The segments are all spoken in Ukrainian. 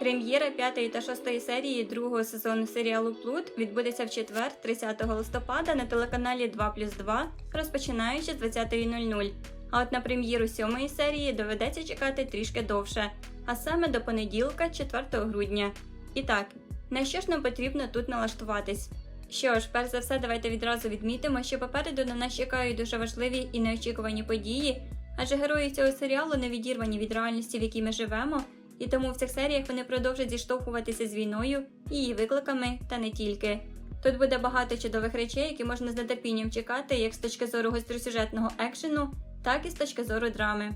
Прем'єра п'ятої та шостої серії другого сезону серіалу Плут відбудеться в четвер, 30 листопада на телеканалі 2 плюс 2, розпочинаючи з 20.00. А от на прем'єру сьомої серії доведеться чекати трішки довше, а саме до понеділка, 4 грудня. І так, на що ж нам потрібно тут налаштуватись? Що ж, перш за все, давайте відразу відмітимо, що попереду на нас чекають дуже важливі і неочікувані події, адже герої цього серіалу не відірвані від реальності, в якій ми живемо, і тому в цих серіях вони продовжать зіштовхуватися з війною, її викликами та не тільки. Тут буде багато чудових речей, які можна з нетерпінням чекати як з точки зору гостросюжетного екшену, так і з точки зору драми.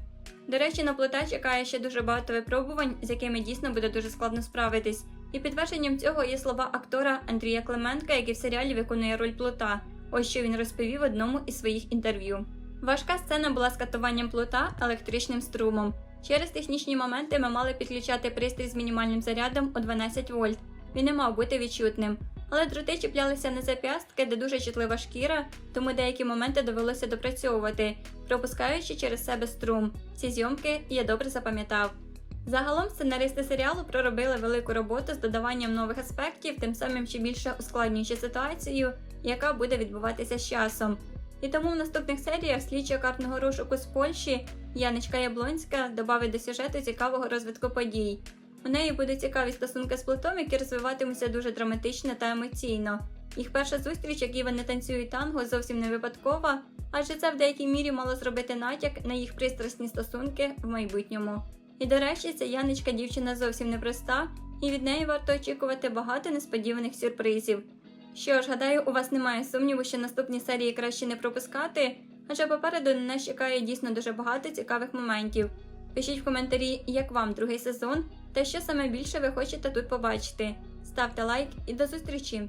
До речі, на плота чекає ще дуже багато випробувань, з якими дійсно буде дуже складно справитись. І підтвердженням цього є слова актора Андрія Клименка, який в серіалі виконує роль плота. Ось що він розповів в одному із своїх інтерв'ю. Важка сцена була з катуванням плота електричним струмом. Через технічні моменти ми мали підключати пристрій з мінімальним зарядом у 12 вольт. Він не мав бути відчутним. Але дроти чіплялися на зап'ястки, де дуже чутлива шкіра, тому деякі моменти довелося допрацьовувати, пропускаючи через себе струм. Ці зйомки я добре запам'ятав. Загалом сценаристи серіалу проробили велику роботу з додаванням нових аспектів, тим самим ще більше ускладнюючи ситуацію, яка буде відбуватися з часом. І тому в наступних серіях слідча картного розшуку з Польщі Яночка Яблонська додавить до сюжету цікавого розвитку подій. У неї будуть цікаві стосунки з Плутом, які розвиватимуться дуже драматично та емоційно. Їх перша зустріч, як і вони танцюють танго, зовсім не випадкова, адже це в деякій мірі мало зробити натяк на їх пристрасні стосунки в майбутньому. І до речі, ця Яночка дівчина зовсім непроста, і від неї варто очікувати багато несподіваних сюрпризів. Що ж, гадаю, у вас немає сумніву, що наступні серії краще не пропускати, адже попереду на нас чекає дійсно дуже багато цікавих моментів. Пишіть в коментарі, як вам другий сезон та що саме більше ви хочете тут побачити. Ставте лайк і до зустрічі!